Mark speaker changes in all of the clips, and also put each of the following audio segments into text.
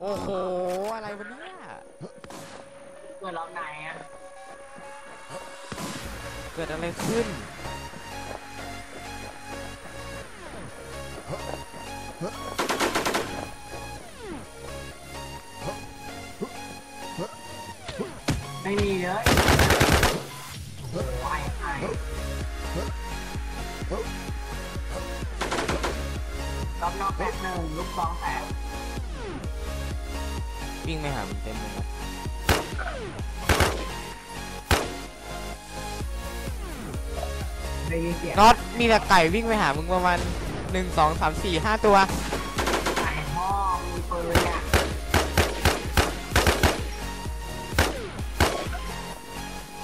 Speaker 1: โอ้โห อะไรวะเนี่ย
Speaker 2: เกิดเราไหนอะ
Speaker 1: เกิดอะไรขึ้น
Speaker 2: ไม่มีเลยไปไปรอบนอกแตกหนึ่งลูกสองแตก
Speaker 1: วิ่งไม่หามันเต็มเลยนะ
Speaker 2: ได้ยินเสียง
Speaker 1: น็อตมีแต่ไก่วิ่งไปหามึงประมาณหนึ่งสองสามสี่ห้าตัว
Speaker 2: ไก่พ่อมีปืนเนี่ย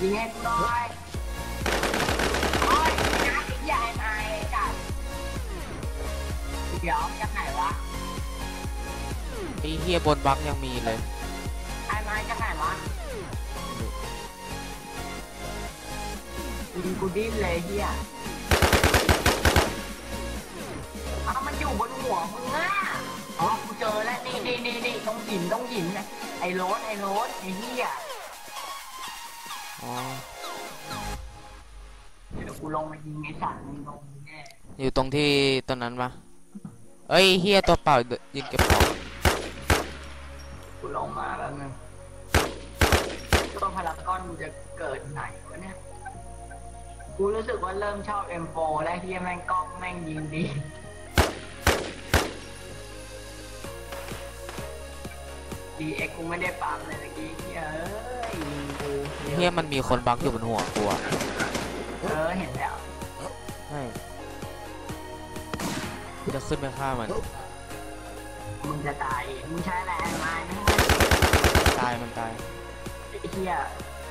Speaker 2: ยิงให้กูหน่อยโอ้ยนักใหญ่ไหนกันเดี๋ยวจะ ไหนวะ
Speaker 1: ไอ้เฮียบนบล็อกยังมีเลย
Speaker 2: ไอ้ไม้จะไหนวะยิงกูดิ้นเลยเฮียเอามันอยู่บนหัวมึงอะอ๋อกูเจอแล้วนี่นี่นี่นี่ต้องหินต้องหินนะไอ้โรสไอ้โรสไอ้เฮีย
Speaker 1: อ๋อ
Speaker 2: เดี๋ยวกูลงมายิงไอ้สัตว์มึงลงแน่
Speaker 1: อยู่ตรงที่ต้นนั้นปะเอ้ยเฮียตัวเปล่ายืนเก็บของ
Speaker 2: กูลงมาแล้วนึงตัวพารากอนมึงจะเกิดไหนวะเนี่ย กูรู้สึกว่าเริ่มชอบ M4 และเฮียแม่งกล้องแม่งยิงดี DX กูไม่ได้ปั๊มเลยเมื่อกี้เฮียเอ้ยยิงกู
Speaker 1: เฮียมันมีคนบล็อกอยู่บนหัวกูอะ
Speaker 2: เออเห็นแล้ว
Speaker 1: ใช่กูจะขึ้นไปฆ่ามัน
Speaker 2: มึงจะตายเองมึงใช้แรงไม้ไม่ให้
Speaker 1: ตายมันตาย
Speaker 2: ไอ้เฮีย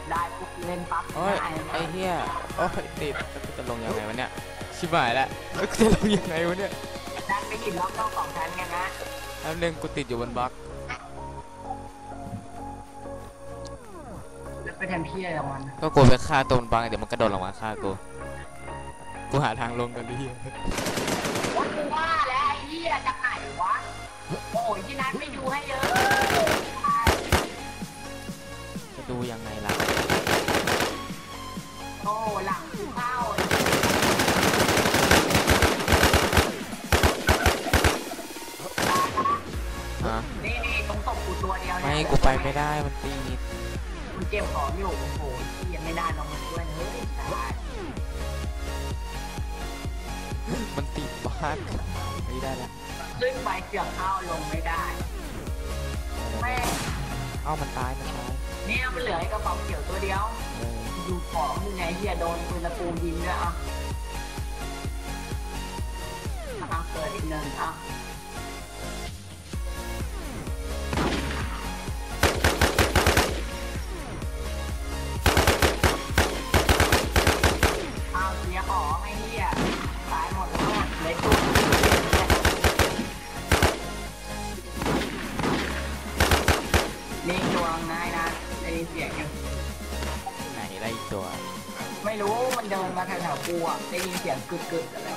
Speaker 2: ได้ปุ๊บเล่นปั๊บ
Speaker 1: โอ้ย
Speaker 2: ได้เลย
Speaker 1: ไอ้เฮียโอ้ยติดแล้วกูจะลงยังไงวะเนี่ยชิบหายแล้วแล้วกูจะลงยังไงวะเนี่ย
Speaker 2: ดันไปหยิบล็อกต้องสองชั้นกันนะ
Speaker 1: แล้วหนึ่งกูติดอยู่บนบล็อก
Speaker 2: แล้วไปทำเพี้ยกับมัน
Speaker 1: ก็กูไปฆ่าตัวมันบางเดี๋ยวมันกระโดดลงมาฆ่ากูกูหาทางลงกันดิเฮีย
Speaker 2: โอ๊ยกูว่าแล้วไอ้เหี้ยจากไหนวะโอ้ยที่นัทไม่ ดูให้เยอะ
Speaker 1: จะดูยังไงล่ะ
Speaker 2: โอ้หลังกูเข้า
Speaker 1: ฮะ
Speaker 2: นี่นี่ตรงตบกูตัวเดียวเนี่ย
Speaker 1: ไม่กูไปไม่ได้มันตีด
Speaker 2: กูเก็บของอยู่โอ้โหที่ยังไม่ได้ลงมาด้วยเฮ้ยตาย
Speaker 1: มันติดบล็อกไม่ได้ละ
Speaker 2: ขึ้นไปเสือกเข้าลงไม่ได้ แม่
Speaker 1: เอ้ามันตาย มันตาย
Speaker 2: เนี่ยมันเหลือไอ้กระป๋องเขียวตัวเดียว
Speaker 1: เออ
Speaker 2: ดูของอยู่ไหนเฮียโดนปืนตะปูยิงด้วยอะอะเกิดอีกหนึ่งอะเอาเสียของไอ้เฮียตายหมดเลย มันเดินมาแถวๆกูอะได้ยินเสียงกึกกึกๆอะไร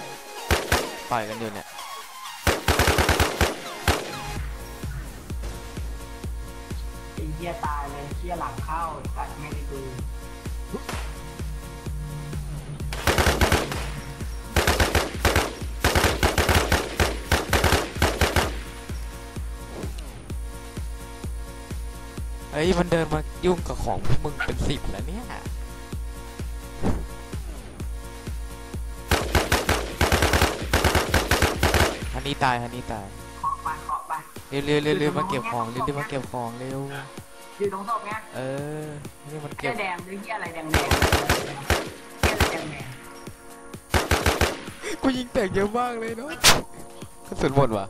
Speaker 1: ต่อยกันอยู่เนี่ย
Speaker 2: ไอ้เหี้ยตายเลยเหี้ยหลังเข้าตัดไม่ได้ดู
Speaker 1: เฮ้ยมันเดินมายุ่งกับของพวกมึงเป็นสิบแล้วเนี่ย ฮันนี่ตายฮันนี่ตาย
Speaker 2: เคาะไปเคาะไป
Speaker 1: เร็วเร็วเร็วเร็วมาเก็บของเร็วเร็วมาเก็บของเร็ว
Speaker 2: อยู่ตรงศพไง
Speaker 1: เออนี่มัน
Speaker 2: เหี้
Speaker 1: เก็
Speaker 2: ย
Speaker 1: บ
Speaker 2: แดงหรือเหี้ยอะไรแดงแดงเหี้ยอะไรแดงแดง
Speaker 1: กูยิงแตกเยอะมากเลยเนาะกระสุนหมดวะ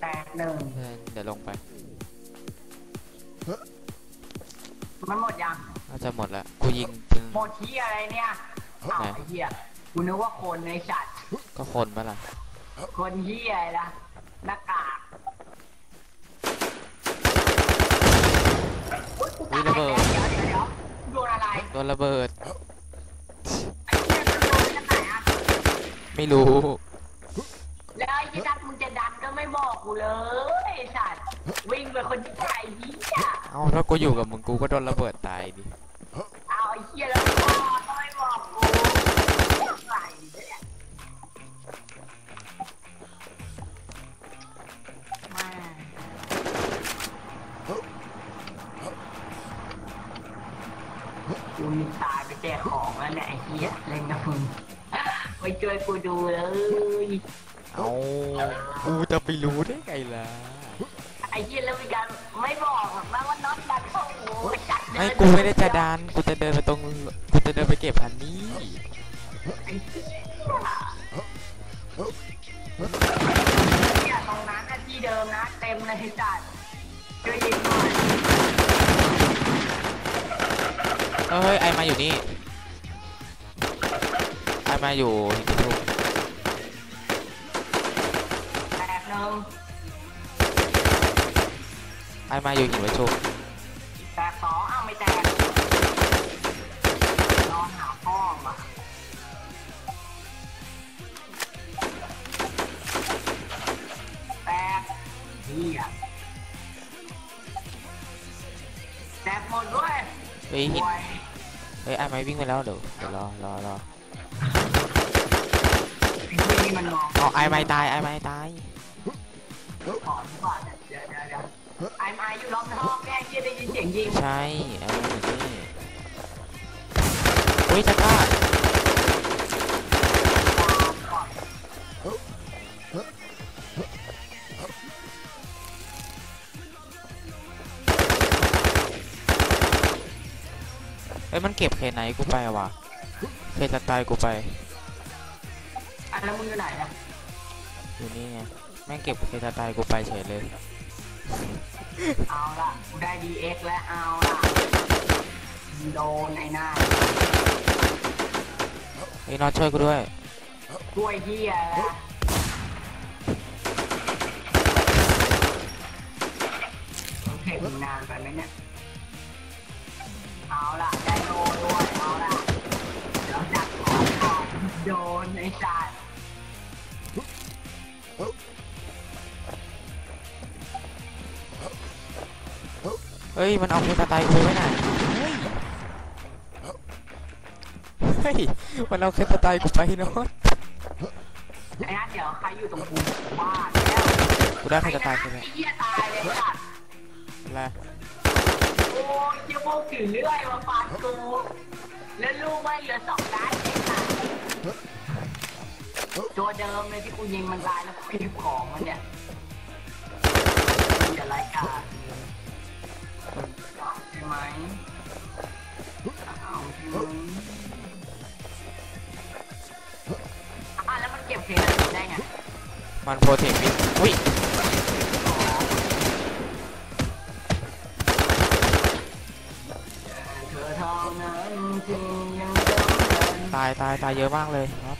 Speaker 2: แตกหนึ่ง
Speaker 1: เออเดี๋ยวลงไป
Speaker 2: มันหมดยัง
Speaker 1: น่าจะหมดแล้วกูยิงถึง
Speaker 2: หมดที่อะไรเนี่ยอ้าว
Speaker 1: ไหน
Speaker 2: ไอ้เหี้ย กูนึกว่าคนในสัตว์
Speaker 1: ก็คนปะล่ะ
Speaker 2: คนเหี้ยอะไรล่ะหน้ากากอุ๊ยกูตายแล้วเดี๋ยวเดี๋ยวเดี๋ยวโดนอะไร
Speaker 1: โดนระเบิด
Speaker 2: ไอ้เหี้ยมันโดนจากไหนอะ
Speaker 1: ไม่รู้ก
Speaker 2: แล้วไอ้ที่ดักมึงจะดันก็ไม่บอกกูเลยไอ้สัตว์วิ่งไปคนที่ไกลเหี้ย
Speaker 1: เอาถ้ากูอยู่กับมึงกูก็โดนระเบิดตายดิ
Speaker 2: เอาไอ้เหี้ยแล้วพ่อ กูมีตายไปแจกของแล้วเนี่ยไอ้เหี้ยเล่นกับมึงไปช่วยกูดูเลย
Speaker 1: เอากูจะไปรู้ได้ไงล่ะ
Speaker 2: ไอ้เหี้ยแล้วมีการไม่บอกหรอกนะว่าน็อตดันเข้าหูจัดเดิน
Speaker 1: ไม่กูไม่ได้จะดันกูจะเดินไปตรงกูจะเดินไปเก็บพันนี่
Speaker 2: ไอ้เหี้ยเนี่ย เฮ้
Speaker 1: ยไอมาอยู่นี่ไอมาอยู่หินทุก
Speaker 2: แตกหนึ่ง
Speaker 1: ไอมาอยู่หินประชุม
Speaker 2: แตกสองอ้าวไม่แตกนอนหาพ่อมาแตกเหี้ยแตกหมดด้วย
Speaker 1: เฮ้ยหิน
Speaker 2: ป่วย
Speaker 1: เฮ้ยไอมาวิ่งไปแล้วเดี๋ยวเดี๋ยวรอรอรอ
Speaker 2: ไอ้ที่นี่มันมอง
Speaker 1: เอาไอไม่ตายไอไม่ตาย
Speaker 2: ขอดีกว่าเนี่ยเดี๋ยวเดี๋ยวเดี๋ยวไอ้ไม้อยู่รอบนอกแม่ที่ได้ยินเสียงยิง
Speaker 1: ใช่ไอมาอยู่นี่อุ้ยจะกล้า เฮ้ยมันเก็บเคนไหนกูไปอะวะเคนสไตล์กูไป
Speaker 2: อะแล้วมึงอยู่ไหนอะ
Speaker 1: อยู่นี่ไงแม่งเก็บเคนสไตล์กูไปเฉยเลย
Speaker 2: เอาละกูได้ DX แล้วเอาละโดนไอ้หน้า
Speaker 1: เฮ้ยน็อตช่วยกูด้วย
Speaker 2: กล้วยเฮียแล้วโอเคมึงนานไปไหมเนี่ย เอาละได้โดนด้วยเอาละเดี๋ยวดักของก่อนโดนไอ้สัตว์
Speaker 1: เฮ้ย มันเอาเคนสไตล์กูไปไว้ไหนเฮ้ยเฮ้ยมันเอาเคนสไตล์กูไปน็อต
Speaker 2: ไอ้นัทเดี๋ยวใครอยู่ตรงกูบ้าแล้ว
Speaker 1: กูได้เคนสไต
Speaker 2: ไอ้
Speaker 1: ล์
Speaker 2: นั
Speaker 1: กู
Speaker 2: ท
Speaker 1: แล้ว
Speaker 2: ไอ้เหี้ยตายเลยสัตว์
Speaker 1: อะไร
Speaker 2: โอ้ยเจ้าพวกถือเลื่อยมาฟันกูแล้วลูกไม่เหลือสองนัดเองค่ะตัวเดิมเลยที่กูยิงมันตายแล้วกูเก็บของมันเนี่ยมันจะรายการใช่ไหมเอาใช่ไหมอะแล้วมันเก็บเพลงได้ไง
Speaker 1: มันโปรเทคมิดอุ้ย ตายตายตายเยอะมากเลยน็อต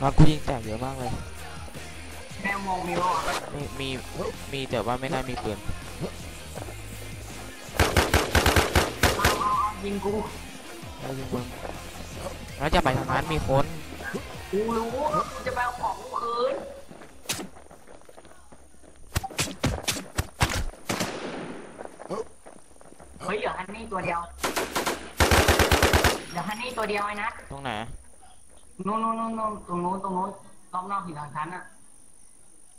Speaker 1: น็อตกูยิงแตกเยอะมากเลย
Speaker 2: แมวมองมีวะ
Speaker 1: มีมีมีแต่ว่าไม่น่ามีปืน
Speaker 2: เอาเอาเอายิงกู
Speaker 1: แล้วยิงมึงแล้วจะไปทางนั้นมีคน
Speaker 2: กูรู้กูจะไปเอาของกูคืนเฮ้ยเหลือฮันนี่ตัวเดียว เหลือฮันนี่ตัวเดียวไอ้นัท
Speaker 1: ตรงไหน
Speaker 2: นู้นนู้นนู้นนู้นตรงนู้นตรงนู้นรอบนอกหินทางชั้นอะ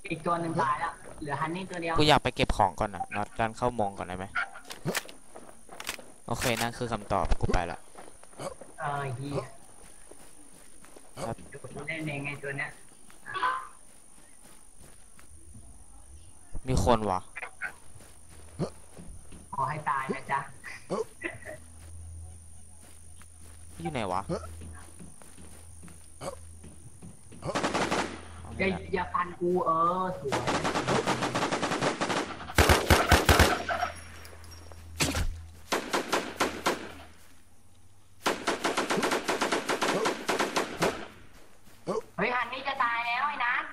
Speaker 2: อีกตัวหนึ่งตายแล้วเหลือฮันนี่ตัวเดียว
Speaker 1: กูอยากไปเก็บของก่อนอะน็อตการเข้ามองก่อนได้ไหมโอเคนั่นคือคำตอบกูไปละ
Speaker 2: เออเฮีย
Speaker 1: ครับ
Speaker 2: กูเล่นเองไงตัวเนี้ย
Speaker 1: มีคนวะ
Speaker 2: ขอให้ตายนะจ๊ะ
Speaker 1: อยู่ไหนวะเอา
Speaker 2: อ
Speaker 1: ไม่
Speaker 2: ย่า
Speaker 1: ได้
Speaker 2: อย่าฟันกูเออสวยเฮ้ยฮันนี่จะตายแล้วไอ้นัท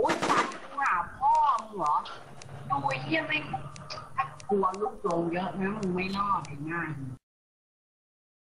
Speaker 2: อุ้ยสัตว์กูหาพ่อมึงเหรอดูไอ้เหี้ยแม่งถ้ากลัวลูกโจงเยอะ นะมึงไม่รอดง่าย